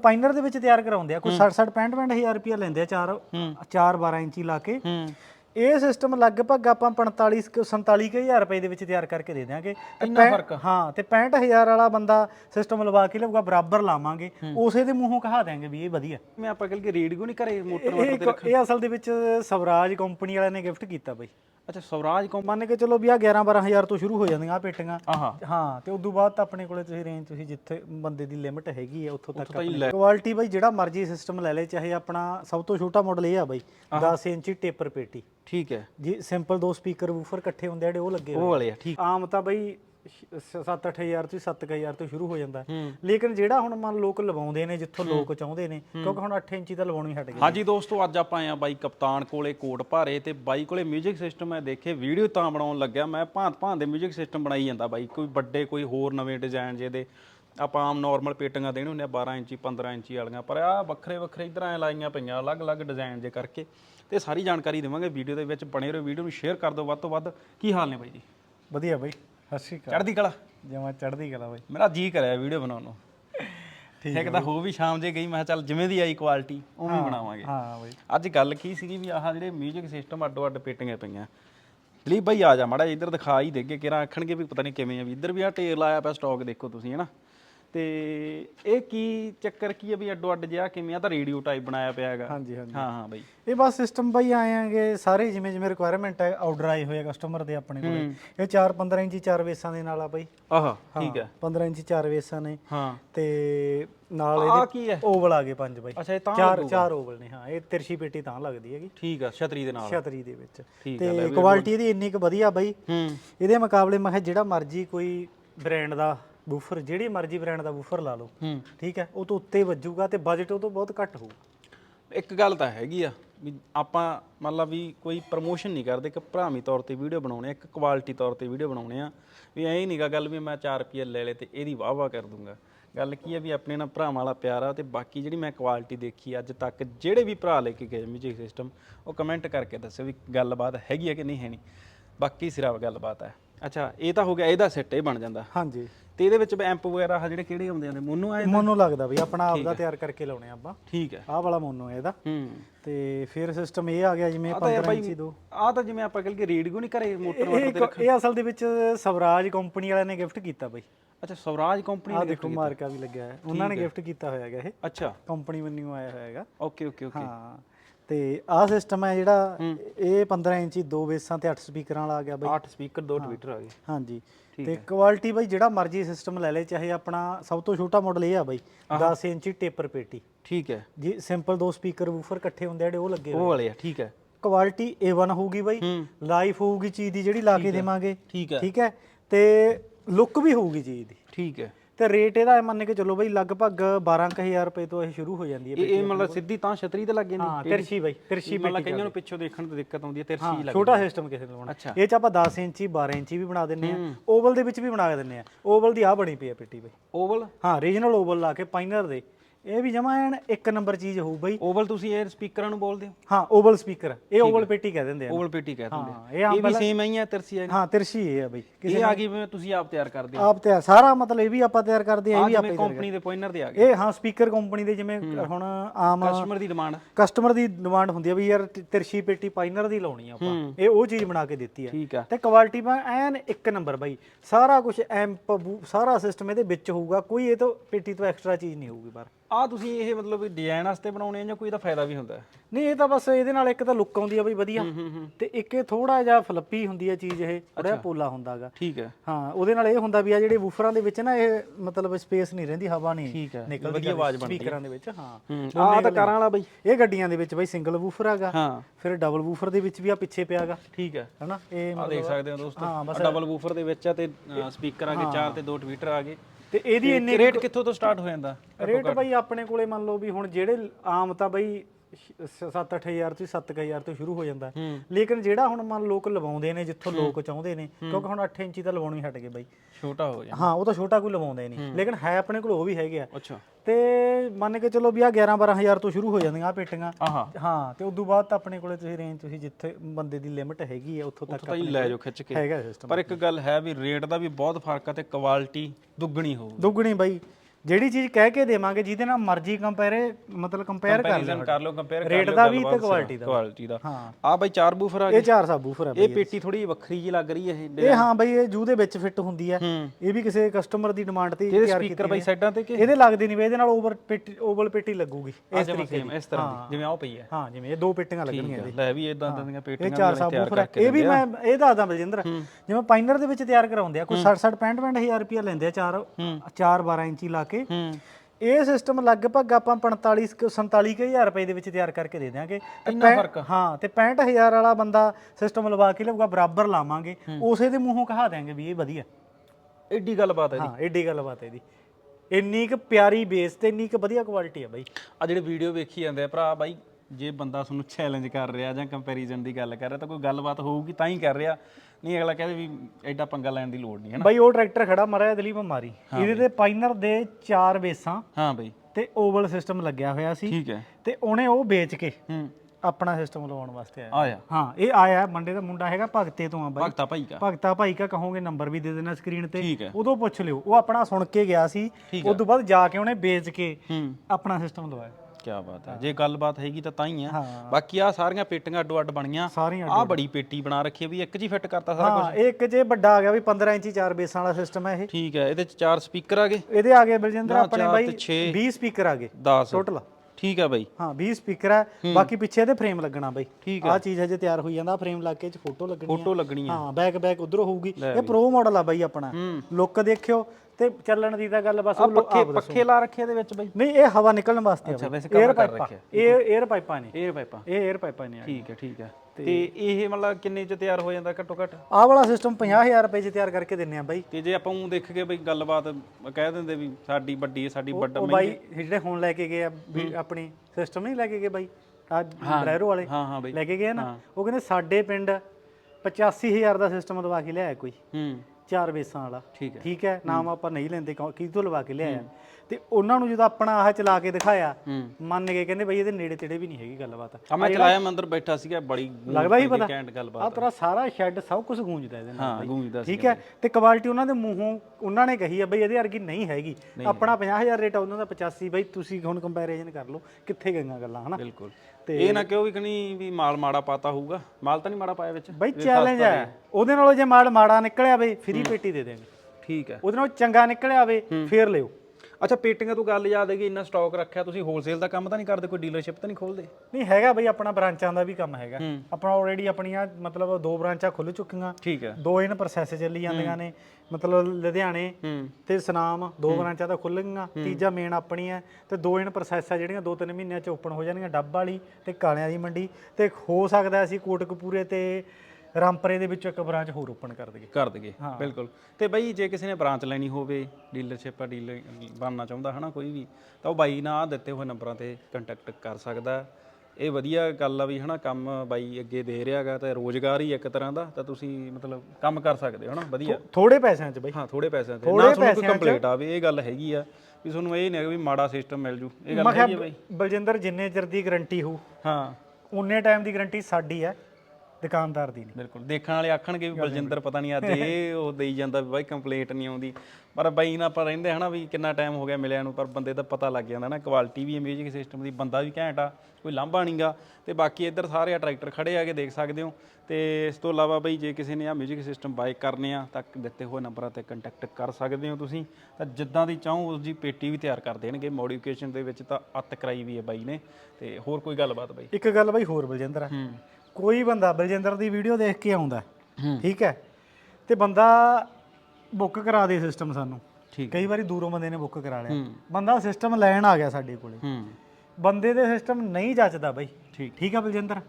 ਪਾਈਨਰ ਦੇ ਵਿੱਚ ਤਿਆਰ ਕਰਾਉਂਦੇ ਆ ਕੋਈ 60 60 65 65000 ਰੁਪਇਆ ਲੈਂਦੇ ਆ ਚਾਰ ਚਾਰ 12 ਇੰਚੀ ਲਾ ਕੇ। ਇਹ ਸਿਸਟਮ ਲਗਭਗ ਆਪਾਂ 45 ਕੁ- 47 ਕੁ ਹਜ਼ਾਰ ਰੁਪਏ ਦੇ ਵਿੱਚ ਤਿਆਰ ਕਰਕੇ ਦੇ ਦਿਆਂਗੇ। ਇੰਨਾ ਫ਼ਰਕ? ਹਾਂ ਤੇ 65000 ਵਾਲਾ ਬੰਦਾ ਸਿਸਟਮ ਲਵਾ ਕੇ ਲਊਗਾ ਬਰਾਬਰ ਲਾਵਾਂਗੇ। ਉਸੇ ਦੇ ਮੂੰਹੋਂ ਕਹਾ ਦਿਆਂਗੇ ਵੀ ਇਹ ਵਧੀਆ। ਮੈਂ ਆਪਾਂ ਕਹਿ ਕਿ ਰੇਡੀਓ ਨਹੀਂ ਘਰੇ ਮੋਟਰ ਇੱਕ- ਇਹ ਅਸਲ ਦੇ ਵਿੱਚ ਸਵਰਾਜ ਕੰਪਨੀ ਵਾਲਿਆਂ ਨੇ ਗਿਫਟ ਕੀਤਾ ਬਈ। ਅੱਛਾ ਸਵਰਾਜ ਕੰਪ ਮੰਨ ਕੇ ਚਲੋ ਵੀ ਆ 11 12000 ਤੋਂ ਸ਼ੁਰੂ ਹੋ ਜਾਂਦੀਆਂ ਆ ਪੇਟੀਆਂ। ਆਹਾ। ਹਾਂ ਤੇ ਉਦੋਂ ਬਾਅਦ ਤਾਂ ਆਪਣੇ ਕੋਲੇ ਤੁਸੀਂ ਰੇਂਜ ਤੁਸੀਂ ਜਿੱਥੇ ਬੰਦੇ ਦੀ ਲਿਮਿਟ ਹੈਗੀ ਆ ਉੱਥੋਂ ਤੱਕ ਹੀ ਲੈ- ਕੁਆਲਿਟੀ ਬਈ ਜਿਹੜਾ ਮਰਜ਼ੀ ਸਿਸਟਮ ਲੈ ਲੈ ਚਾਹੇ ਆਪਣਾ ਸਭ ਤੋਂ ਛੋਟਾ ਮਾਡਲ ਇਹ ਆ ਬਈ 10 ਇੰਚੀ ਟੇਪਰ ਪੇਟੀ। ਠੀਕ ਹੈ। ਜੀ ਸਿੰਪਲ ਦੋ ਸਪੀਕਰ ਵੂਫਰ ਇਕੱਠੇ ਹੁੰਦੇ ਆ ਜਿਹੜੇ ਉਹ ਲੱਗੇ ਉਹ ਵਾਲੇ ਆ ਠੀਕ। ਆਮ ਤਾਂ ਬਈ 7-8000 ਤੋਂ 7000 ਤੋਂ ਸ਼ੁਰੂ ਹੋ ਜਾਂਦਾ ਹੂੰ ਲੇਕਿਨ ਜਿਹੜਾ ਹੁਣ ਮੰਨ ਲੋਕ ਲਵਾਉਂਦੇ ਨੇ ਜਿੱਥੋਂ ਲੋਕ ਚਾਹੁੰਦੇ ਨੇ ਕਿਉਂਕਿ ਹੁਣ 8 ਇੰਚੀ ਤਾਂ ਲਵਾਉਣੀ ਹਟ ਗਈ ਹਾਂਜੀ ਦੋਸਤੋ ਅੱਜ ਆਪਾਂ ਆਏ ਆ ਬਾਈ ਕਪਤਾਨ ਕੋਲੇ ਕੋਟ ਭਾਰੇ ਤੇ ਬਾਈ ਕੋਲੇ 뮤직 ਸਿਸਟਮ ਮੈਂ ਦੇਖੇ ਵੀਡੀਓ ਤਾਂ ਬਣਾਉਣ ਲੱਗਿਆ ਮੈਂ ਭਾਂਤ ਭਾਂਤ ਦੇ 뮤직 ਸਿਸਟਮ ਬਣਾਈ ਜਾਂਦਾ ਬਾਈ ਕੋਈ ਵੱਡੇ ਕੋਈ ਹੋਰ ਨਵੇਂ ਡਿਜ਼ਾਈਨ ਜਿਹਦੇ ਆਪਾਂ ਆਮ ਨਾਰਮਲ ਪੇਟੀਆਂ ਦੇਣੇ ਹੁੰਦੇ ਆ 12 ਇੰਚੀ 15 ਇੰਚੀ ਵਾਲੀਆਂ ਪਰ ਆ ਵੱਖਰੇ ਵੱਖਰੇ ਇਧਰ ਐ ਲਾਈਆਂ ਪਈਆਂ ਅਲੱਗ-ਅਲੱਗ ਡਿਜ਼ਾਈਨ ਜੇ ਕਰਕੇ ਤੇ ਸਾਰੀ ਜਾਣਕਾਰੀ ਦੇਵਾਂਗੇ ਵੀਡੀਓ ਦੇ ਵਿੱਚ ਬਣੇ ਰਹੋ ਵੀਡੀਓ ਨੂੰ ਸ਼ੇਅਰ ਕਰ ਦਿਓ ਵੱਧ ਤੋਂ ਵੱਧ ਕੀ ਹਾਲ ਨੇ ਬਾਈ ਜੀ ਵਧੀਆ ਬਈ ਸਤਿ ਸ਼੍ਰੀ ਅਕਾਲ। ਚੜ੍ਹਦੀ ਕਲਾ। ਜਮਾ ਚੜ੍ਹਦੀ ਕਲਾ ਬਈ। ਮੇਰਾ ਜੀ ਕਰਿਆ ਵੀਡੀਓ ਬਣਾਉਣ ਨੂੰ। ਇੱਕ ਤਾਂ ਹੋ ਵੀ ਸ਼ਾਮ ਜੇ ਗਈ ਮੈਂ ਕਿਹਾ ਚੱਲ ਜਿਵੇਂ ਦੀ ਆਈ ਕੁਆਲਿਟੀ ਉਵੇਂ ਹੀ ਬਣਾਵਾਂਗੇ। ਹਾਂ ਬਈ। ਅੱਜ ਗੱਲ ਕੀ ਸੀਗੀ ਵੀ ਆਹ ਜਿਹੜੇ 뮤직 ਸਿਸਟਮ ਅੱਡੋ ਅੱਡ ਪੇਟੀਆਂ ਪਈਆਂ। ਲਈ ਬਈ ਆ ਜਾ ਮਾੜਾ ਇੱਧਰ ਦਿਖਾ ਹੀ ਦੇਗੇ ਕਿਹੜਾ ਆਖਣਗੇ ਵੀ ਪਤਾ ਨਹੀਂ ਕਿਵੇਂ ਆ ਵੀ। ਇੱਧਰ ਵੀ ਆ ਢੇਰ ਲਾਇਆ ਪਿਆ ਸਟਾਕ ਦੇਖੋ ਤੁਸੀਂ ਹਨਾ? ਤੇ ਇਹ ਕੀ ਚੱਕਰ ਕੀ ਆ ਵੀ ਅੱਡੋ ਅੱਡ ਜਿਹਾ ਕਿਵੇਂ ਆ? ਤਾਂ ਰੇਡੀਓ ਟਾਈਪ ਬਣਾਇਆ ਪਿਆ ਹੈਗਾ। ਹਾਂਜੀ ਹਾਂਜੀ। ਹਾਂ ਹਾਂ ਬਈ। ਇਹ ਬਸ ਸਿਸਟਮ ਬਈ ਆਏ ਆਂਗੇ ਸਾਰੇ ਜਿਵੇਂ ਜਿਵੇਂ ਰਿਕੁਆਇਰਮੈਂਟ ਹੈ ਆਰਡਰ ਆਏ ਹੋਏ ਆ ਕਸਟਮਰ ਦੇ ਆਪਣੇ ਕੋਲੇ। ਇਹ 4 15 ਇੰਚੀ 4 ਵੇਸਾਂ ਦੇ ਨਾਲ ਆ ਬਈ। ਆਹ ਠੀਕ ਹੈ। 15 15 ਇੰਚੀ 4 ਵੇਸਾਂ ਨੇ। ਹਾਂ। ਤੇ ਨਾਲ ਇਹਦੇ ਕੀ ਹੈ? ਓਵਲ ਆ ਗਏ ਪੰਜ ਬਈ। ਅੱਛਾ ਇਹ ਤਾਂ ਚਾਰ ਚਾਰ ਓਵਲ ਨੇ ਹਾਂ। ਇਹ ਤਿਰਛੀ ਪੇਟੀ ਤਾਂ ਲੱਗਦੀ ਹੈਗੀ। ਠੀਕ ਆ ਛਤਰੀ ਦੇ ਨਾਲ। ਛਤਰੀ ਦੇ ਵਿੱਚ। ਤੇ ਕੁਆਲਿਟੀ ਇਹਦੀ ਇੰਨੀ ਕੁ ਵਧੀਆ ਬਈ। ਹੂੰ। ਇਹਦੇ ਮੁਕਾਬਲੇ ਮੈਂ ਕਿਹਾ ਜਿਹੜਾ ਮਰਜ਼ੀ ਕੋਈ ਬ੍ਰਾਂਡ ਦਾ ਬੂਫਰ ਜਿਹੜੀ ਮਰਜ਼ੀ ਬ੍ਰਾਂਡ ਦਾ ਬੂਫਰ ਲਾ ਲਓ। ਹੂੰ। ਠੀਕ ਹੈ? ਉਹ ਤੋਂ ਉੱਤੇ ਵੱਜੂਗਾ ਤੇ ਬਜਟ ਉਹ ਤੋਂ ਬਹੁਤ ਘੱਟ ਹੋਊ। ਇੱਕ ਗੱਲ ਤਾਂ ਹੈਗੀ ਆ ਵੀ ਆਪਾਂ ਮਤਲਬ ਵੀ ਕੋਈ ਪ੍ਰਮੋਸ਼ਨ ਨਹੀਂ ਕਰਦੇ ਕਿ ਭਰਾਵੀਂ ਤੌਰ ਤੇ ਵੀਡੀਓ ਬਣਾਉਣੇ ਆ, ਇੱਕ ਕੁਆਲਿਟੀ ਤੌਰ ਤੇ ਵੀਡੀਓ ਬਣਾਉਣੇ ਆ ਵੀ ਐਂ ਨਹੀਂਗਾ ਗੱਲ ਵੀ ਮੈਂ 4 ਰੁਪਏ ਲੈ ਲੇ ਤੇ ਇਹਦੀ ਵਾਹ ਵਾਹ ਕਰ ਦੂੰਗਾ। ਗੱਲ ਕੀ ਆ ਵੀ ਆਪਣੇ ਨਾਲ ਭਰਾਵਾਂ ਵਾਲਾ ਪਿਆਰ ਆ ਤੇ ਬਾਕੀ ਜਿਹੜੀ ਮੈਂ ਕੁਆਲਿਟੀ ਦੇਖੀ ਅੱਜ ਤੱਕ ਜਿਹੜੇ ਵੀ ਭਰਾ ਲੈ ਕੇ ਗਏ ਮਿਊਜ਼ਿਕ ਸਿਸਟਮ ਉਹ ਕਮੈਂਟ ਕਰਕੇ ਦੱਸੋ ਵੀ ਗੱਲਬਾਤ ਹੈਗੀ ਆ ਕਿ ਨਹੀਂ ਹੈ ਨਹੀਂ ਬਾਕੀ ਸਿਰਾ ਗੱਲਬਾਤ ਹੈ ਅੱਛਾ ਇਹ ਤਾਂ ਹੋ ਗਿਆ ਇਹਦਾ ਸੈੱਟ ਇਹ ਬਣ ਜਾਂਦਾ। ਹਾਂਜੀ। ਤੇ ਇਹਦੇ ਵਿੱਚ ਐਂਪ ਵਗੈਰਾ ਆਹ ਜਿਹੜੇ ਕਿਹੜੇ ਹੁੰਦੇ ਨੇ? ਮੋਨੋ ਆਏ ਮੋਨੋ ਲੱਗਦਾ ਬਈ ਆਪਣਾ ਆਪ ਦਾ ਤਿਆਰ ਕਰਕੇ ਲਾਉਣੇ ਆਪਾਂ। ਠੀਕ ਹੈ। ਆਹ ਵਾਲਾ ਮੋਨੋ ਹੈ ਇਹਦਾ। ਹੂੰ। ਤੇ ਫਿਰ ਸਿਸਟਮ ਇਹ ਆ ਗਿਆ ਜਿਵੇਂ ਆ ਤਾਂ ਯਾਰ 15 ਬਾਈ ਇੰਚੀ ਦੋ। ਆ ਤਾਂ ਜਿਵੇਂ ਆਪਾਂ ਕਹਿ ਲਈਏ ਰੇਡੀਓ ਨਹੀਂ ਘਰੇ ਮੋਟਰ ਵਾਟਰ ਇੱਕ- ਇਹ ਅਸਲ ਦੇ ਵਿੱਚ ਸਵਰਾਜ ਕੰਪਨੀ ਵਾਲਿਆਂ ਨੇ ਗਿਫਟ ਕੀਤਾ ਬਈ। ਅੱਛਾ ਸਵਰਾਜ ਕੰਪਨੀ ਆਹ ਨੇ ਦੇਖੋ ਮਾਰਕਾ ਵੀ ਲੱਗਿਆ ਹੈ ਉਹਨਾਂ ਨੇ ਗਿਫਟ ਕੀਤਾ ਹੋਇਆ ਹੈਗਾ ਇਹ। ਅੱਛਾ। ਕੰਪਨੀ ਵੱਲੋਂ ਆਇਆ ਹੋਇਆ ਹੈਗਾ। ਓਕੇ ਓਕੇ ਓਕੇ ਹਾਂ। ਤੇ ਆਹ ਸਿਸਟਮ ਹੈ ਜਿਹੜਾ ਇਹ 15 ਇੰਚੀ ਦੋ ਬੇਸਾਂ ਤੇ 8 ਸਪੀਕਰਾਂ ਵਾਲਾ ਆ ਗਿਆ ਬਈ। 8 ਸਪੀਕਰ ਦੋ ਟਵਿੱਟਰ ਆ ਗਏ। ਹਾਂਜੀ। ਤੇ ਕੁਆਲਿਟੀ ਬਈ ਜਿਹੜਾ ਮਰਜ਼ੀ ਸਿਸਟਮ ਲੈ ਲੈ ਚਾਹੇ ਆਪਣਾ ਸਭ ਤੋਂ ਛੋਟਾ ਮਾਡਲ ਇਹ ਆ ਬਈ 10 ਇੰਚੀ ਟੇਪਰ ਪੇਟੀ। ਠੀਕ ਹੈ। ਜੀ ਸਿੰਪਲ ਦੋ ਸਪੀਕਰ ਵੂਫਰ ਇਕੱਠੇ ਹੁੰਦੇ ਆ ਜਿਹੜੇ ਉਹ ਲੱਗੇ ਉਹ ਵਾਲੇ ਆ ਠੀਕ ਹੈ। ਕੁਆਲਿਟੀ A1 ਹੋਊਗੀ ਬਈ ਲਾਈਫ ਹੋਊਗੀ ਚੀਜ਼ ਦੀ ਜਿਹੜੀ ਲਾ ਕੇ ਦੇਵਾਂਗੇ। ਠੀਕ ਹੈ। ਠੀਕ ਹੈ। ਤੇ ਲੁੱਕ ਵੀ ਹੋਊਗੀ ਚੀਜ਼ ਦੀ। ਠੀਕ ਹੈ। ਤੇ ਰੇਟ ਇਹਦਾ ਇਹ ਮੰਨ ਕੇ ਚੱਲੋ ਬਈ ਲਗਭਗ 12000 ਰੁਪਏ ਤੋਂ ਇਹ ਸ਼ੁਰੂ ਹੋ ਜਾਂਦੀ ਹੈ ਇਹ ਇਹ ਮਤਲਬ ਸਿੱਧੀ ਤਾਂ ਛਤਰੀ ਤੇ ਲੱਗੇ ਨੇ ਹਾਂ ਤਿਰਛੀ ਬਈ ਤਿਰਛੀ ਮਤਲਬ ਕਈਆਂ ਨੂੰ ਪਿੱਛੋਂ ਦੇਖਣ ਤੇ ਦਿੱਕਤ ਆਉਂਦੀ ਹੈ ਤਿਰਛੀ ਲੱਗ ਛੋਟਾ ਸਿਸਟਮ ਕਿਸੇ ਨੂੰ ਲਾਉਣਾ। ਇਹ ਚ ਆਪਾਂ 10 ਇੰਚੀ 12 ਇੰਚੀ ਵੀ ਬਣਾ ਦਿੰਨੇ ਆ ਓਵਲ ਦੇ ਵਿੱਚ ਵੀ ਬਣਾ ਦਿੰਨੇ ਆ ਓਵਲ ਦੀ ਆ ਬਣੀ ਪਈ ਆ ਪੇਟੀ ਬਈ। ਓਵਲ? ਹਾਂ ਰੀਜਨਲ ਓਵਲ ਲਾ ਕੇ ਪਾਈਨਰ ਦੇ। ਇਹ ਵੀ ਜਮਾ ਐਨ ਇੱਕ ਨੰਬਰ ਚੀਜ਼ ਹੋਊ ਬਈ। ਓਵਲ ਤੁਸੀਂ ਇਹ ਸਪੀਕਰਾਂ ਨੂੰ ਬੋਲਦੇ ਹੋ? ਹਾਂ ਓਵਲ ਸਪੀਕਰ। ਇਹ ਓਵਲ ਪੇਟੀ ਕਹਿ ਦਿੰਦੇ ਆ ਓਵਲ ਪੇਟੀ ਕਹਿ ਦਿੰਦੇ ਹਾਂ, ਆ ਇਹ ਇਹ ਵੀ ਸੇਮ ਹੀ ਆ ਤਿਰਛੀ ਆ ਹਾਂ ਤਿਰਛੀ ਇਹ ਆ ਬਈ। ਇਹ ਆ ਗਈ ਜਿਵੇਂ ਤੁਸੀਂ ਆਪ ਤਿਆਰ ਕਰਦੇ ਹੋ। ਆਪ ਤੇ ਸਾਰਾ ਮਤਲਬ ਇਹ ਵੀ ਆਪਾਂ ਤਿਆਰ ਕਰਦੇ ਆ ਇਹ ਵੀ ਆਪਾਂ ਕੰਪਨੀ ਦੇ ਪੁਆਇੰਟਰ ਦੇ ਆ ਗਏ। ਇਹ ਹਾਂ ਸਪੀਕਰ ਕੰਪਨੀ ਦੇ ਜਿਵੇਂ ਹੁਣ ਆਮ ਕਸਟਮਰ ਦੀ ਡਿਮਾਂਡ ਕਸਟਮਰ ਦੀ ਡਿਮਾਂਡ ਹੁੰਦੀ ਆ ਵੀ ਯਾਰ ਤ- ਤਿਰਛੀ ਪੇਟੀ ਪਾਈਨਰ ਦੀ ਲਾਉਣੀ ਆ ਆਪਾਂ। ਇਹ ਉਹ ਚੀਜ਼ ਬਣਾ ਕੇ ਦਿੱਤੀ ਆ। ਤੇ ਕੁਆਲਿਟੀ ਬਾ ਐਨ ਇੱਕ ਨੰਬਰ ਬਾਈ। ਸਾਰਾ ਕੁਝ ਐਂਪ ਸਾਰਾ ਸਿਸਟਮ ਇਹਦੇ ਵਿੱਚ ਹੋਊਗਾ। ਕੋਈ ਇਹ ਤੋਂ ਪੇਟੀ ਤੋਂ ਐਕਸਟਰਾ ਚੀਜ਼ ਨਹੀਂ ਹੋਊਗੀ ਪਰ ਆ ਤੁਸੀਂ ਇਹ ਮਤਲਬ ਡਿਜ਼ਾਈਨ ਵਾਸਤੇ ਬਣਾਉਣੇ ਆ ਜਾਂ ਕੋਈ ਇਹਦਾ ਫਾਇਦਾ ਵੀ ਹੁੰਦਾ? ਹੈ ਨਹੀਂ ਇਹ ਤਾਂ ਬਸ ਇਹਦੇ ਨਾਲ ਇੱਕ ਤਾਂ ਲੁੱਕ ਆਉਂਦੀ ਆ ਬਈ ਵਧੀਆ ਤੇ ਇੱਕ ਇਹ ਥੋੜਾ ਜਿਹਾ ਫਲੱਪੀ ਹੁੰਦੀ ਆ ਚੀਜ਼ ਇਹ ਥੋੜਾ ਪੋਲਾ ਹੁੰਦਾਗਾ। ਠੀਕ ਹੈ। ਹਾਂ ਉਹਦੇ ਨਾਲ ਇਹ ਹੁੰਦਾ ਵੀ ਆ ਜਿਹੜੇ ਵੂਫਰਾਂ ਦੇ ਵਿੱਚ ਨਾ ਇਹ ਮਤਲਬ ਸਪੇਸ ਨਹੀਂ ਰਹਿੰਦੀ ਹਵਾ ਨਹੀਂ ਠੀਕ ਹੈ। ਨਿਕਲਦੀ ਵਧੀਆ ਆਵਾਜ਼ ਬਣਦੀ ਸਪੀਕਰਾਂ ਦੇ ਵਿੱਚ ਹਾਂ। ਆ ਤਾਂ ਕਾਰਾਂ ਵਾਲਾ ਬਈ। ਇਹ ਗੱਡੀਆਂ ਦੇ ਵਿੱਚ ਬਈ ਸਿੰਗਲ ਵੂਫਰ ਹੈਗਾ ਹਾਂ। ਫਿਰ ਡਬਲ ਵੂਫਰ ਦੇ ਵਿੱਚ ਵੀ ਆ ਪਿੱਛੇ ਪਿਆਗਾ ਠੀਕ ਹੈ। ਹਨਾ ਇਹ ਆ ਦੇਖ ਸਕਦੇ ਹੋ ਦੋਸਤੋ। ਹਾਂ, ਆਹ ਡਬਲ ਵੂਫਰ ਦੇ ਵਿੱਚ ਆ ਤੇ ਸਪੀਕਰ ਆ ਗਏ ਚਾਰ ਤੇ ਦੋ ਟਵਿੱਟਰ ਆ ਗਏ। ਤੇ ਇਹਦੀ ਇੰਨੀ ਰੇਟ ਕਿੱਥੋਂ ਤੋਂ ਸਟਾਰਟ ਹੋ ਜਾਂਦਾ? ਰੇਟ ਬਈ ਆਪਣੇ ਕੋਲੇ ਮੰਨ ਲਓ ਵੀ ਹੁਣ ਜਿਹੜੇ ਆਮ ਤਾਂ ਬਈ 7-8000 ਤੋਂ 7000 ਤੋਂ ਸ਼ੁਰੂ ਹੋ ਜਾਂਦਾ। ਲੇਕਿਨ ਜਿਹੜਾ ਹੁਣ ਮੰਨ ਲੋਕ ਲਵਾਉਂਦੇ ਨੇ ਜਿੱਥੋਂ ਲੋਕ ਚਾਹੁੰਦੇ ਨੇ ਕਿਉਂਕਿ ਹੁਣ 8 ਇੰਚੀ ਤਾਂ ਲਵਾਉਣੀ ਹਟ ਗਏ ਬਈ। ਛੋਟਾ ਹੋ ਜਾਂਦਾ ਹਾਂ ਉਹ ਤਾਂ ਛੋਟਾ ਕੋਈ ਲਵਾਉਂਦਾ ਨਹੀਂ। ਲੇਕਿਨ ਹੈ ਆਪਣੇ ਕੋਲ ਉਹ ਵੀ ਹੈਗੇ ਆ। ਅੱਛਾ। ਤੇ ਮੰਨ ਕੇ ਚਲੋ ਵੀ ਆ 11 12000 ਤੋਂ ਸ਼ੁਰੂ ਹੋ ਜਾਂਦੀਆਂ ਆ ਪੇਟੀਆਂ। ਹਾਂ ਤੇ ਉਦੋਂ ਬਾਅਦ ਤਾਂ ਆਪਣੇ ਕੋਲੇ ਤੁਸੀਂ ਰੇਂਜ ਤੁਸੀਂ ਜਿੱਥੇ ਬੰਦੇ ਦੀ ਲਿਮਿਟ ਹੈਗੀ ਆ ਉੱਥੋਂ ਤੱਕ ਤਾਂ ਹੀ ਲੈ ਜਾਓ ਖਿੱਚ ਕੇ। ਹੈਗਾ ਸਿਸਟਮ ਪਰ ਇੱਕ ਗੱਲ ਹੈ ਵੀ ਰੇਟ ਦਾ ਵੀ ਬਹੁਤ ਫ਼ਰਕ ਆ ਤੇ ਕੁਆਲਿਟੀ ਦੁੱਗਣੀ ਹੋਊ। ਦੁੱਗਣੀ ਬਾਈ। ਜਿਹੜੀ ਚੀਜ਼ ਕਹਿ ਕੇ ਦੇਵਾਂਗੇ ਜਿਹਦੇ ਨਾਲ ਮਰਜ਼ੀ ਕੰਪੇਅਰ ਮਤਲਬ ਕੰਪੇਅਰ ਕਰ ਕੰਪੈਰੀਜ਼ਨ ਕਰ ਲਓ ਕੰਪੇਅਰ ਕਰ ਲਓ ਦਾ ਵੀ ਤੇ quality ਦਾ। ਕੁਆਲਿਟੀ ਦਾ। ਹਾਂ। ਆ ਬਾਈ ਚਾਰ ਬੂਫਰ ਆ ਇਹ ਗਏ। ਚਾਰ ਸਾਬੂਫਰ ਹੈ ਇਹ ਪੇਟੀ ਥੋੜੀ ਵੱਖਰੀ ਜੀ ਲੱਗ ਰਹੀ ਹੈ ਇਹ ਇਹ ਹਾਂ ਬਈ ਇਹ ਜੂ ਦੇ ਵਿੱਚ ਫਿੱਟ ਹੁੰਦੀ ਹੈ। ਹੂੰ। ਇਹ ਵੀ ਕਿਸੇ ਕਸਟਮਰ ਦੀ ਡਿਮਾਂਡ ਤੇ ਇਹਦੇ ਤਿਆਰ ਸਪੀਕਰ ਬਾਈ ਸਾਈਡਾਂ ਤੇ ਕਿ? ਇਹਦੇ ਲੱਗਦੇ ਨਹੀਂ ਵੇ ਇਹਦੇ ਨਾਲ ਓਵਰ ਪੇਟੀ ਓਵਲ ਪੇਟੀ ਲੱਗੂਗੀ। ਇਸ ਤਰੀਕੇ ਇਸ ਤਰ੍ਹਾਂ ਦੀ। ਜਿਵੇਂ ਆਹ ਪਈ ਹੈ। ਹਾਂ ਜਿਵੇਂ ਇਹ ਦੋ ਪੇਟੀਆਂ ਲੱਗਣਗੀਆਂ ਹੈ। ਲੈ ਵੀ ਇਦਾਂ ਦੀਆਂ ਇਹ ਪੇਟੀਆਂ ਚਾਰ ਵੀ ਤਿਆਰ ਸਾਬੂਫਰ ਹੈ ਕਰਕੇ ਇਹ ਵੀ ਮੈਂ ਇਹ ਦੱਸਦਾ ਬਲਜਿੰਦਰ। ਜਿਵੇਂ ਪਾਈਨਰ ਦੇ ਵਿੱਚ ਤਿਆਰ ਕਰਾਉਂਦੇ ਆ ਕੋਈ 60 60 65 ਹਜ਼ਾਰ ਰੁਪਇਆ ਲੈਂਦੇ ਆ ਚਾਰ ਚਾਰ 12 ਇੰਚੀ ਲਾ ਕੇ ਹੂੰ। ਇਹ ਸਿਸਟਮ ਲਗਭਗ ਆਪਾਂ 45 ਕੁ- 47 ਕੁ ਹਜ਼ਾਰ ਰੁਪਏ ਦੇ ਵਿੱਚ ਤਿਆਰ ਕਰਕੇ ਦੇ ਦਿਆਂਗੇ। ਤੇ ਇੰਨਾ ਫ਼ਰਕ? ਹਾਂ ਤੇ 65000 ਵਾਲਾ ਬੰਦਾ ਸਿਸਟਮ ਲਵਾ ਕੇ ਲਊਗਾ ਬਰਾਬਰ ਲਾਵਾਂਗੇ। ਉਸੇ ਦੇ ਮੂੰਹੋਂ ਕਹਾ ਦਿਆਂਗੇ ਵੀ ਇਹ ਵਧੀਆ। ਐਡੀ ਗੱਲ ਬਾਤ ਹੈ ਹਾਂ ਏਡੀ ਗੱਲਬਾਤ ਹੈ ਇਹਦੀ। ਇੰਨੀ ਕੁ ਪਿਆਰੀ ਬੇਸ ਤੇ ਇੰਨੀ ਕੁ ਵਧੀਆ ਕੁਆਲਿਟੀ ਹੈ ਬਾਈ। ਆ ਜਿਹੜੇ ਵੀਡੀਓ ਵੇਖੀ ਜਾਂਦੇ ਆ ਭਰਾ ਬਾਈ ਜੇ ਬੰਦਾ ਤੁਹਾਨੂੰ ਚੈਲੰਜ ਕਰ ਰਿਹਾ ਜਾਂ ਕੰਪੈਰੀਜ਼ਨ ਦੀ ਗੱਲ ਕਰ ਰਿਹਾ ਤਾਂ ਕੋਈ ਗੱਲਬਾਤ ਹੋਊਗੀ ਤਾਂ ਹੀ ਕਰ ਰਿਹਾ। ਨਹੀਂ ਅਗਲਾ ਕਹਿੰਦੇ ਵੀ ਐਡਾ ਪੰਗਾ ਲੈਣ ਦੀ ਲੋੜ ਨਹੀਂ ਹੈ ਨਾ? ਬਾਈ ਉਹ ਟਰੈਕਟਰ ਖੜਾ ਮਰਿਆ ਦਲੀਪ ਮਾਰੀ। ਇਹਦੇ ਤੇ ਪਾਈਨਰ ਦੇ ਚਾਰ ਬੇਸਾਂ ਹਾਂ ਬਾਈ। ਤੇ ਓਵਲ ਸਿਸਟਮ ਲੱਗਿਆ ਹੋਇਆ ਸੀ। ਠੀਕ ਹੈ। ਤੇ ਉਹਨੇ ਉਹ ਵੇਚ ਕੇ ਹੂੰ। ਆਪਣਾ ਸਿਸਟਮ ਲਵਾਉਣ ਵਾਸਤੇ ਆਇਆ। ਆਇਆ। ਹਾਂ ਇਹ ਆਇਆ ਮੰਡੇ ਦਾ ਮੁੰਡਾ ਹੈਗਾ ਭਗਤੇ ਤੋਂ ਆ ਬਾਈ। ਭਗਤਾ ਭਾਈ ਕਾ ਭਗਤਾ ਭਾਈ ਕਾ ਕਹੋਗੇ ਨੰਬਰ ਵੀ ਦੇ ਦੇਣਾ ਸਕਰੀਨ ਤੇ। ਉਦੋਂ ਪੁੱਛ ਲਿਓ। ਉਹ ਆਪਣਾ ਸੁਣ ਕੇ ਗਿਆ ਸੀ। ਉਸ ਤੋਂ ਬਾਅਦ ਜਾ ਕੇ ਉਹਨੇ ਵੇਚ ਕੇ ਹੂੰ। ਆਪਣਾ ਸਿਸਟਮ ਲਵਾਇਆ। ਕੀ ਬਾਤ ਹੈ। ਜੇ ਗੱਲਬਾਤ ਹੈਗੀ ਤਾਂ ਤਾਂ ਹੀ ਆ ਹਾਂ। ਬਾਕੀ ਆ ਸਾਰੀਆਂ ਪੇਟੀਆਂ ਅੱਡੋ ਅੱਡ ਬਣੀਆਂ। ਸਾਰੀਆਂ ਆ ਬੜੀ ਪੇਟੀ ਬਣਾ ਰੱਖੀ ਹੈ ਵੀ ਇੱਕ ਜੀ ਫਿੱਟ ਕਰਤਾ ਸਾਰਾ ਹਾਂ ਇਹ ਇੱਕ ਜੇ ਵੱਡਾ ਆ ਗਿਆ ਵੀ 15 ਇੰਚੀ ਚਾਰ ਬੇਸਾਂ ਵਾਲਾ ਸਿਸਟਮ ਹੈ ਇਹ। ਠੀਕ ਹੈ ਇਹਦੇ ਚ ਚਾਰ ਸਪੀਕਰ ਆ ਗਏ। ਇਹਦੇ ਆ ਗਏ ਬਲਜਿੰਦਰ ਨਾ, ਆਪਣੇ ਚਾਰ ਬਾਈ ਤੇ ਛੇ। 20 ਸਪੀਕਰ ਆ ਗਏ 10 ਟੋਟਲ ਠੀਕ ਹੈ ਬਾਈ। ਹਾਂ 20 ਸਪੀਕਰ ਹੈ। ਬਾਕੀ ਪਿੱਛੇ ਇਹਦੇ ਫਰੇਮ ਲੱਗਣਾ ਬਾਈ। ਠੀਕ ਆ ਚੀਜ਼ ਹਜੇ ਤਿਆਰ ਹੋਈ ਜਾਂਦਾ ਫਰੇਮ ਲਾ ਕੇ ਇਹ ਚ ਫੋਟੋ ਲੱਗਣੀ ਫੋਟੋ ਲੱਗਣੀ ਆ ਹਾਂ ਬੈਕ ਬੈਕ ਉਧਰੋਂ ਹੋਊਗੀ। ਇਹ ਪ੍ਰੋ ਮਾਡਲ ਆ ਬਾਈ ਆਪਣਾ। ਹੂੰ। ਲੁੱਕ ਦੇਖਿਓ ਤੇ ਚੱਲਣ ਦੀ ਤਾਂ ਗੱਲ ਬਸ ਆ ਪੱਖੇ ਪੱਖੇ ਲਾ ਰੱਖੇ ਇਹਦੇ ਵਿੱਚ ਬਈ। ਨਹੀਂ ਇਹ ਹਵਾ ਨਿਕਲਣ ਵਾਸਤੇ ਅੱਛਾ, ਵੈਸੇ cover ਕਰ ਰੱਖਿਆ। ਇਹ 에ਅਰ ਪਾਈਪਾਂ ਨੇ। 에ਅਰ ਪਾਈਪਾਂ ਇਹ 에ਅਰ ਪਾਈਪਾਂ ਨੇ ਠੀਕ ਹੈ ਠੀਕ ਹੈ। ਤੇ ਇਹ ਮਤਲਬ ਕਿੰਨੇ ਚ ਤਿਆਰ ਹੋ ਜਾਂਦਾ ਘੱਟੋ ਘੱਟ? ਆਹ ਵਾਲਾ ਸਿਸਟਮ 50000 ਰੁਪਏ 'ਚ ਤਿਆਰ ਕਰਕੇ ਦਿੰਨੇ ਆ ਬਾਈ। ਤੇ ਜੇ ਆਪਾਂ ਉਹ ਦੇਖ ਕੇ ਬਈ ਗੱਲਬਾਤ ਕਹਿ ਦਿੰਦੇ ਵੀ ਸਾਡੀ ਵੱਡੀ ਹੈ ਸਾਡੀ ਵੱਡਾ ਉਹ ਬਾਈ ਜਿਹੜੇ ਹੁਣ ਲੈ ਕੇ ਗਏ ਆ ਵੀ ਆਪਣੀ ਸਿਸਟਮ ਨਹੀਂ ਲੈ ਕੇ ਗਏ ਬਾਈ। ਆ ਬਲੈਰੋ ਵਾਲੇ ਹਾਂ ਹਾਂ ਬਈ। ਲੈ ਕੇ ਗਏ ਨਾ ਉਹ ਕਹਿੰਦੇ ਸਾਡੇ ਪਿੰਡ 85000 ਦਾ ਸਿਸਟਮ ਦਵਾ ਕੇ ਲਿਆਇਆ ਕੋਈ। ਹੂੰ। ਚਾਰ ਬੇਸਾਂ ਵਾਲਾ। ਠੀਕ ਹੈ। ਠੀਕ ਹੈ? ਨਾਮ ਆਪਾਂ ਨਹੀਂ ਲੈਂਦੇ ਕਿਹਦੇ ਤੋਂ ਲਵਾ ਕੇ ਲਿਆਇਆ ਤੇ ਉਹਨਾਂ ਨੂੰ ਜਦੋਂ ਆਪਣਾ ਆਹ ਚਲਾ ਕੇ ਦਿਖਾਇਆ ਮੰਨ ਗਏ ਕਹਿੰਦੇ ਬਈ ਇਹਦੇ ਨੇੜੇ ਤੇੜੇ ਵੀ ਨਹੀਂ ਹੈਗੀ ਗੱਲਬਾਤ। ਆ ਮੈਂ ਚਲਾਇਆ ਮੈਂ ਅੰਦਰ ਬੈਠਾ ਸੀਗਾ ਬੜੀ ਲੱਗਦਾ ਹੀ ਪਤਾ। ਕੈਂਟ ਗੱਲਬਾਤ ਆ। ਤੇਰਾ ਸਾਰਾ ਸ਼ੈੱਡ ਸਭ ਕੁਝ ਗੂੰਜਦਾ ਇਹਦੇ ਨਾਲ ਹਾਂ ਗੂੰਜਦਾ ਸੀ ਠੀਕ ਹੈ? ਤੇ ਕੁਆਲਿਟੀ ਉਹਨਾਂ ਦੇ ਮੂੰਹੋਂ ਉਹਨਾਂ ਨੇ ਕਹੀ ਆ ਬਈ ਇਹਦੇ ਵਰਗੀ ਨਹੀਂ ਹੈਗੀ। ਆਪਣਾ 50000 ਰੇਟ ਆ ਉਹਨਾਂ ਦਾ 85 ਬਈ ਤੁਸੀਂ ਹੁਣ ਕੰਪੈਰੀਜ਼ਨ ਕਰ ਲਓ ਕਿੱਥੇ ਗਈਆਂ ਗੱਲਾਂ ਹਨਾ? ਬਿਲਕੁਲ। ਇਹ ਨਾ ਕਿਉਂ ਵੀ ਕਣੀ ਵੀ ਮਾਲ ਮਾੜਾ ਪਾਤਾ ਹੋਊਗਾ? ਮਾਲ ਤਾਂ ਨਹੀਂ ਮਾੜਾ ਪਾਇਆ ਵਿੱਚ? ਬਈ ਚੈਲੰਜ ਹੈ। ਉਹਦੇ ਨਾਲੋਂ ਜੇ ਮਾਲ ਮਾੜਾ ਨਿਕਲਿਆ ਬਈ ਫ੍ਰੀ ਪੇਟੀ ਦੇ ਦੇਣਗੇ। ਠੀਕ ਹੈ। ਉਹਦੇ ਨਾਲੋਂ ਚੰਗਾ ਨਿਕਲਿਆ ਵੇ ਫੇਰ ਲਿਓ। ਅੱਛਾ ਪੇਟੀਆਂ ਤੋਂ ਗੱਲ ਯਾਦ ਹੈਗੀ ਇੰਨਾ ਸਟਾਕ ਰੱਖਿਆ ਤੁਸੀਂ ਹੋਲਸੇਲ ਦਾ ਕੰਮ ਤਾਂ ਨਹੀਂ ਕਰਦੇ ਕੋਈ ਡੀਲਰਸ਼ਿਪ ਤਾਂ ਨਹੀਂ ਖੋਲਦੇ? ਨਹੀਂ ਹੈਗਾ ਬਈ ਆਪਣਾ ਬ੍ਰਾਂਚਾਂ ਦਾ ਵੀ ਕੰਮ ਹੈਗਾ। ਆਪਣਾ ਆਲਰੇਡੀ ਆਪਣੀਆਂ ਮਤਲਬ ਦੋ ਬ੍ਰਾਂਚਾਂ ਖੁੱਲ ਚੁੱਕੀਆਂ। ਠੀਕ ਹੈ। ਦੋ ਇਨ ਪ੍ਰੋਸੈਸ ਚੱਲੀ ਜਾਂਦੀਆਂ ਨੇ ਮਤਲਬ ਲੁਧਿਆਣੇ ਤੇ ਸਨਾਮ ਦੋ ਬ੍ਰਾਂਚਾਂ ਤਾਂ ਖੁੱਲ ਗਈਆਂ ਤੀਜਾ ਮੇਨ ਆਪਣੀ ਹੈ ਤੇ ਦੋ ਇਨ ਪ੍ਰੋਸੈਸ ਆ ਜਿਹੜੀਆਂ ਦੋ ਤਿੰਨ ਮਹੀਨਿਆਂ ਚ ਓਪਨ ਹੋ ਜਾਣਗੀਆਂ ਡੱਬ ਵਾਲੀ ਤੇ ਕਾਲਿਆਂ ਦੀ ਮੰਡੀ। ਤੇ ਹੋ ਸਕਦਾ ਅਸੀਂ ਕੋਟਕਪੂਰੇ ਤੇ ਰਾਮਪਰੇ ਦੇ ਵਿੱਚੋਂ ਇੱਕ ਬ੍ਰਾਂਚ ਹੋਰ ਓਪਨ ਕਰ ਦਈਏ। ਕਰ ਦਈਏ ਬਿਲਕੁਲ। ਤੇ ਬਾਈ ਜੇ ਕਿਸੇ ਨੇ ਬ੍ਰਾਂਚ ਲੈਣੀ ਹੋਵੇ ਡੀਲਰਸ਼ਿਪ ਆ ਡੀਲਰ ਬਣਨਾ ਚਾਹੁੰਦਾ ਹਨਾ ਕੋਈ ਵੀ ਤਾਂ ਉਹ ਬਾਈ ਨਾਲ ਆਹ ਦਿੱਤੇ ਹੋਏ ਨੰਬਰਾਂ ਤੇ ਕੰਟੈਕਟ ਕਰ ਸਕਦਾ। ਹੈ। ਇਹ ਵਧੀਆ ਗੱਲ ਆ ਵੀ ਹਨਾ ਕੰਮ ਬਾਈ ਅੱਗੇ ਦੇ ਰਿਹਾਗਾ ਤੇ ਰੋਜ਼ਗਾਰ ਹੀ ਇੱਕ ਤਰ੍ਹਾਂ ਦਾ ਤਾਂ ਤੁਸੀਂ ਮਤਲਬ ਕੰਮ ਕਰ ਸਕਦੇ ਹੋ ਹਨਾ ਵਧੀਆ। ਥੋੜੇ ਪੈਸਿਆਂ 'ਚ ਬਈ। ਹਾਂ ਥੋੜੇ ਪੈਸਿਆਂ ਤੇ ਨਾ ਤੁਹਾਨੂੰ ਕੋਈ ਕੰਪਲੀਟ ਆਵੇ ਇਹ ਗੱਲ ਹੈਗੀ ਆ ਵੀ ਤੁਹਾਨੂੰ ਇਹ ਨਹੀਂ ਹੈਗਾ ਵੀ ਮਾੜਾ ਸਿਸਟਮ ਮਿਲ ਜੂ। ਇਹ ਗੱਲ ਮੈਂ ਹੈਗੀ ਆ ਕਿਹਾ ਬਾਈ। ਬਲਜਿੰਦਰ ਜਿੰਨੇ ਚਿਰ ਦੀ ਗਾਰੰਟੀ ਹੋਊ ਹਾਂ। ਉਨੇ ਟਾਈਮ ਦੀ ਗਾਰੰਟੀ ਸਾਡੀ ਹੈ ਦੁਕਾਨਦਾਰ ਦੀ ਨਹੀਂ। ਬਿਲਕੁਲ। ਦੇਖਣ ਵਾਲੇ ਆਖਣਗੇ ਵੀ ਬਲਜਿੰਦਰ ਪਤਾ ਨਹੀਂ ਅੱਜ ਇਹ ਉਹ ਦੇਈ ਜਾਂਦਾ ਵੀ ਬਾਈ ਕੰਪਲੀਟ ਨਹੀਂ ਆਉਂਦੀ। ਪਰ ਬਾਈ ਨਾਲ ਆਪਾਂ ਰਹਿੰਦੇ ਹਨਾ ਵੀ ਕਿੰਨਾ ਟਾਈਮ ਹੋ ਗਿਆ ਮਿਲਿਆ ਨੂੰ ਪਰ ਬੰਦੇ ਦਾ ਪਤਾ ਲੱਗ ਜਾਂਦਾ ਨਾ। ਕੁਆਲਿਟੀ ਵੀ ਮਿਊਜ਼ਿਕ ਸਿਸਟਮ ਦੀ ਬੰਦਾ ਵੀ ਘੈਂਟ ਆ ਕੋਈ ਲਾਂਭਾ ਨਹੀਂਗਾ ਤੇ ਬਾਕੀ ਇੱਧਰ ਸਾਰੇ ਆ ਟਰੈਕਟਰ ਖੜੇ ਆਗੇ ਦੇਖ ਸਕਦੇ ਹੋ। ਤੇ ਇਸ ਤੋਂ ਇਲਾਵਾ ਬਈ ਜੇ ਕਿਸੇ ਨੇ ਆ ਮਿਊਜ਼ਿਕ ਸਿਸਟਮ ਬਾਈ ਕਰਨੇ ਆ ਤਾਂ ਦਿੱਤੇ ਹੋਏ ਨੰਬਰਾਂ ਤੇ ਕੰਟੈਕਟ ਕਰ ਸਕਦੇ ਹੋ ਤੁਸੀਂ। ਤਾਂ ਜਿੱਦਾਂ ਦੀ ਚਾਹੋ ਉਸ ਦੀ ਪੇਟੀ ਵੀ ਤਿਆਰ ਕਰ ਦੇਣਗੇ। ਮੋਡੀਫਿਕੇਸ਼ਨ ਦੇ ਵਿੱਚ ਤਾਂ ਅੱਤ ਕਰਾਈ ਵੀ ਹੈ ਬਾਈ ਨੇ। ਤੇ ਹੋਰ ਕੋਈ ਗੱਲਬਾਤ ਬਾਈ? ਇੱਕ ਗੱਲ ਬਈ ਹੋਰ ਬਲਜਿੰਦਰ ਹੂੰ। ਕੋਈ ਬੰਦਾ ਬਲਜਿੰਦਰ ਦੀ ਵੀਡੀਓ ਦੇਖ ਕੇ ਆਉਂਦਾ ਠੀਕ ਹੈ? ਤੇ ਬੰਦਾ ਬੁੱਕ ਕਰਾ ਦੇ ਸਿਸਟਮ ਸਾਨੂੰ। ਠੀਕ ਕਈ ਵਾਰੀ ਦੂਰੋਂ ਬੰਦੇ ਨੇ ਬੁੱਕ ਕਰਾ ਲਿਆ। ਬੰਦਾ ਸਿਸਟਮ ਲੈਣ ਆ ਗਿਆ ਸਾਡੇ ਕੋਲੇ। ਬੰਦੇ ਦੇ ਸਿਸਟਮ ਨਹੀਂ ਜੱਚਦਾ ਬਈ। ਠੀਕ। ਠੀਕ ਆ ਬਲਜਿੰਦਰ?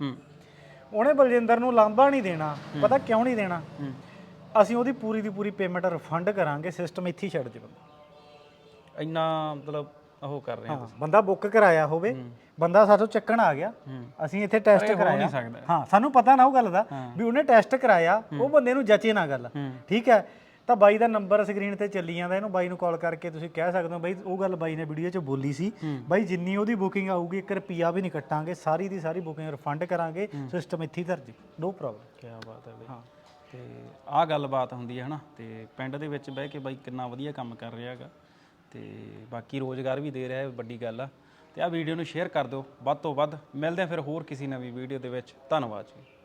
ਉਹਨੇ ਬਲਜਿੰਦਰ ਨੂੰ ਲਾਂਭਾ ਨਹੀਂ ਦੇਣਾ। ਪਤਾ ਕਿਉਂ ਨਹੀਂ ਦੇਣਾ? ਅਸੀਂ ਉਹਦੀ ਪੂਰੀ ਦੀ ਪੂਰੀ ਪੇਮੈਂਟ ਰਿਫੰਡ ਕਰਾਂਗੇ ਸਿਸਟਮ ਇੱਥੇ ਹੀ ਛੱਡ ਦੇ ਬੰਦਾ ਇੰਨਾ ਮਤਲਬ ਉਹ ਕਰ ਰਹੇ ਹਾਂ ਬੰਦਾ ਬੁੱਕ ਕਰਾਇਆ ਹੋਵੇ ਬੰਦਾ ਸਾਥੋਂ ਚੱਕਣ ਆ ਗਿਆ ਅਸੀਂ ਇੱਥੇ ਟੈਸਟ ਕਰਾਇਆ। ਹਾਂ ਸਾਨੂੰ ਪਤਾ ਨਾ ਉਹ ਗੱਲ ਦਾ। ਵੀ ਉਹਨੇ ਟੈਸਟ ਕਰਾਇਆ ਉਹ ਬੰਦੇ ਨੂੰ ਜਚੇ ਨਾ ਗੱਲ। ਠੀਕ ਹੈ? ਤਾਂ ਬਾਈ ਦਾ ਨੰਬਰ ਸਕਰੀਨ ਤੇ ਚੱਲੀ ਜਾਂਦਾ ਇਹਨੂੰ ਬਾਈ ਨੂੰ ਕਾਲ ਕਰਕੇ ਤੁਸੀਂ ਕਹਿ ਸਕਦੇ ਹੋ ਬਾਈ ਉਹ ਗੱਲ ਬਾਈ ਨੇ ਵੀਡੀਓ 'ਚ ਬੋਲੀ ਸੀ। ਬਾਈ ਜਿੰਨੀ ਉਹਦੀ ਬੁਕਿੰਗ ਆਊਗੀ 1 ਰੁਪਿਆ ਵੀ ਨਹੀਂ ਕੱਟਾਂਗੇ ਸਾਰੀ ਦੀ ਸਾਰੀ ਬੁਕਿੰਗ ਰਿਫੰਡ ਕਰਾਂਗੇ ਸਿਸਟਮ ਇੱਥੇ ਹੀ ਧਰ ਜੀ ਨੋ ਪ੍ਰੋਬਲਮ ਕੀ ਬਾਤ ਹੈ ਬਈ। ਹਾਂ। ਤੇ ਆਹ ਗੱਲਬਾਤ ਹੁੰਦੀ ਹੈ ਹਨਾ ਤੇ ਪਿੰਡ ਦੇ ਵਿੱਚ ਬਹਿ ਕੇ ਬਾਈ ਕਿੰਨਾ ਵਧੀਆ ਕੰਮ ਕਰ ਰਿਹਾ ਹੈਗਾ। ਤੇ ਬਾਕੀ ਰੋਜ਼ਗਾਰ ਵੀ ਦੇ ਰਿਹਾ ਹੈ ਵੱਡੀ ਗੱਲ ਆ। ਤੇ ਆ ਵੀਡੀਓ ਨੂੰ ਸ਼ੇਅਰ ਕਰ ਦਿਓ। ਵੱਧ ਤੋਂ ਵੱਧ ਮਿਲਦੇ ਆ ਫਿਰ ਹੋਰ ਕਿਸੇ ਨਵੀਂ ਵੀਡੀਓ ਦੇ ਵਿੱਚ। ਧੰਨਵਾਦ ਜੀ।